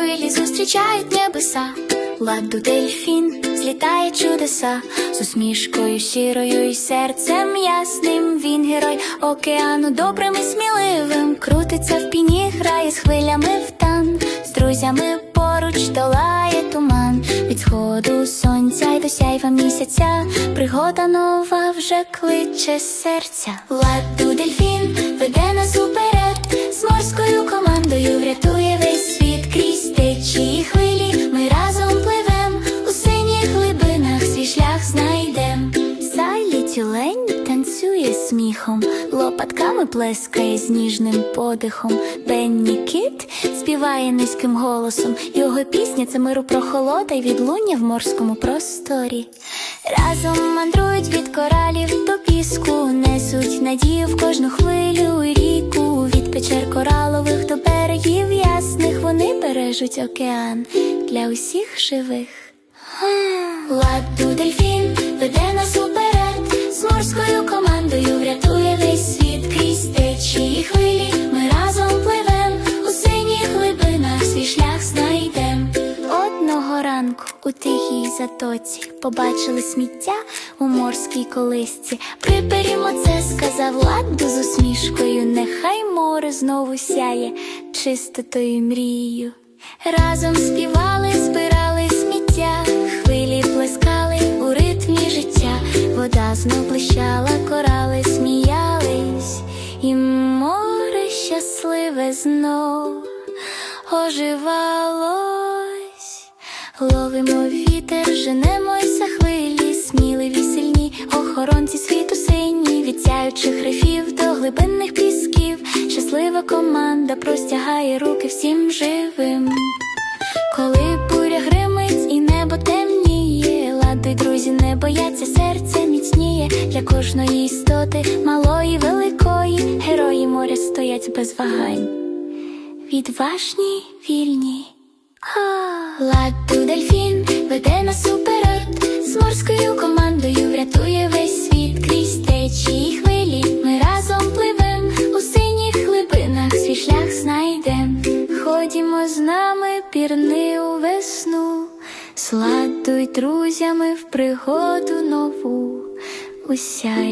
хвилі зустрічають небеса. Ладу дельфін злітає чудеса з усмішкою щирою і серцем ясним. Він герой океану добрим і сміливим. Крутиться в піні, грає з хвилями в тан. З друзями поруч долає туман. Від сходу сонця й до сяйва місяця. Пригода нова вже кличе серця. Ладу дельфін веде нас уперед. З морською командою врятує сміхом, лопатками плескає з ніжним подихом. Бенні кіт співає низьким голосом. Його пісня це миру прохолода й відлуння в морському просторі. Разом мандрують від коралів до піску, несуть надію в кожну хвилю і ріку. Від печер коралових до берегів ясних вони бережуть океан для усіх живих. Ладу дельфін ранку у тихій затоці побачили сміття у морській колисці. Приберімо це, сказав Ладду з усмішкою. Нехай море знову сяє чистотою мрією. Разом співали, збирали сміття, хвилі плескали у ритмі життя, вода знов блищала, корали сміялись, і море щасливе знов оживалось, ловимо вітер, женемося хвилі, сміливі, сильні, охоронці світу сині, від сяючих рифів до глибинних пісків. Щаслива команда простягає руки всім живим. Коли буря гримить і небо темніє, лади друзі не бояться, серце міцніє для кожної істоти, малої, великої, герої моря стоять без вагань. Відважні, вільні. А, Ладу дельфін веде нас уперед, з морською командою врятує весь світ крізь течії хвилі. Ми разом пливем у синіх глибинах свій шлях знайдем. Ходімо з нами, пірни у весну, сладуй друзями в пригоду нову. Усяй